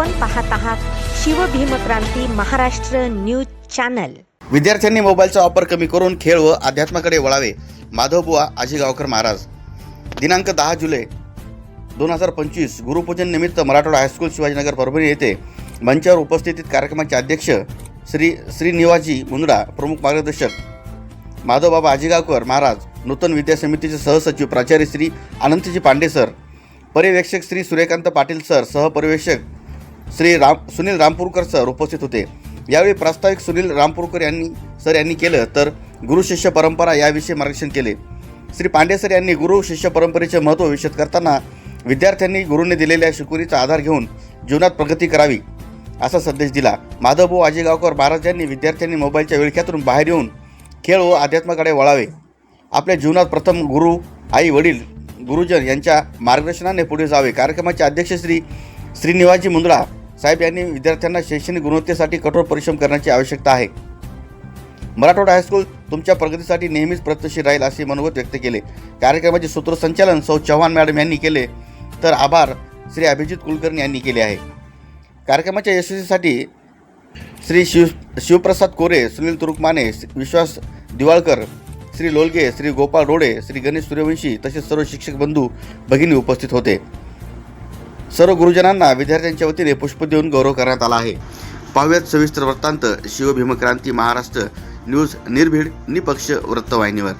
आपण पाहत आहात शिवभीमक्रांती महाराष्ट्र न्यूज चॅनल. विद्यार्थ्यांनी मोबाईलचा वापर कमी करून खेळ व अध्यात्माकडे वळावे. माधवबुवा आजीगावकर महाराज. दिनांक दहा जुलै दोन हजार पंचवीस गुरुपूजन निमित्त मराठवाडा हायस्कूल शिवाजीनगर परभणी येथे मंचावर उपस्थितीत कार्यक्रमाचे अध्यक्ष श्री श्रीनिवाजी मुंद्रा प्रमुख मार्गदर्शक माधवबाबा आजीगावकर महाराज नूतन विद्या समितीचे सहसचिव प्राचार्य श्री अनंतजी पांडे सर पर्यवेक्षक श्री सूर्यकांत पाटील सर सहपर्यवेक्षक श्री राम सुनील रामपूरकर सर उपस्थित होते. यावेळी प्रास्ताविक सुनील रामपूरकर यांनी सर यांनी केलं तर गुरु शिष्य परंपरा याविषयी मार्गदर्शन केले. श्री पांडे सर यांनी गुरु शिष्य परंपरेचे महत्त्व विशद करताना विद्यार्थ्यांनी गुरूंनी दिलेल्या शिकवणीचा आधार घेऊन जीवनात प्रगती करावी असा संदेश दिला. माधवभाऊ आजीगावकर महाराज यांनी विद्यार्थ्यांनी मोबाईलच्या विळख्यातून बाहेर येऊन खेळ व अध्यात्माकडे वळावे. आपल्या जीवनात प्रथम गुरु आई वडील गुरुजन यांच्या मार्गदर्शनाने पुढे जावे. कार्यक्रमाचे अध्यक्ष श्री श्रीनिवाजी मुंद्रा साहेब यांनी विद्यार्थ्यांना शैक्षणिक गुणवत्तेसाठी कठोर परिश्रम करण्याची आवश्यकता आहे. मराठवाडा हायस्कूल तुमच्या प्रगतीसाठी नेहमीच प्रत्यक्षी राहील असे मनोगत व्यक्त केले. कार्यक्रमाचे सूत्रसंचालन सौ चव्हाण मॅडम यांनी केले. तर आभार श्री अभिजित कुलकर्णी यांनी केले आहे. कार्यक्रमाच्या यशस्वीसाठी श्री शिव शिवप्रसाद कोरे सुनील तुरुकमाने विश्वास दिवाळकर श्री लोलगे श्री गोपाळ रोडे श्री गणेश सूर्यवंशी तसेच सर्व शिक्षक बंधू भगिनी उपस्थित होते. सर्व गुरुजनांना विद्यार्थ्यांच्या वतीने पुष्प देऊन गौरव करण्यात आला आहे. पाहुयात सविस्तर वृत्तांत शिवभीमक्रांती महाराष्ट्र न्यूज निर्भीड निपक्ष वृत्तवाहिनीवर.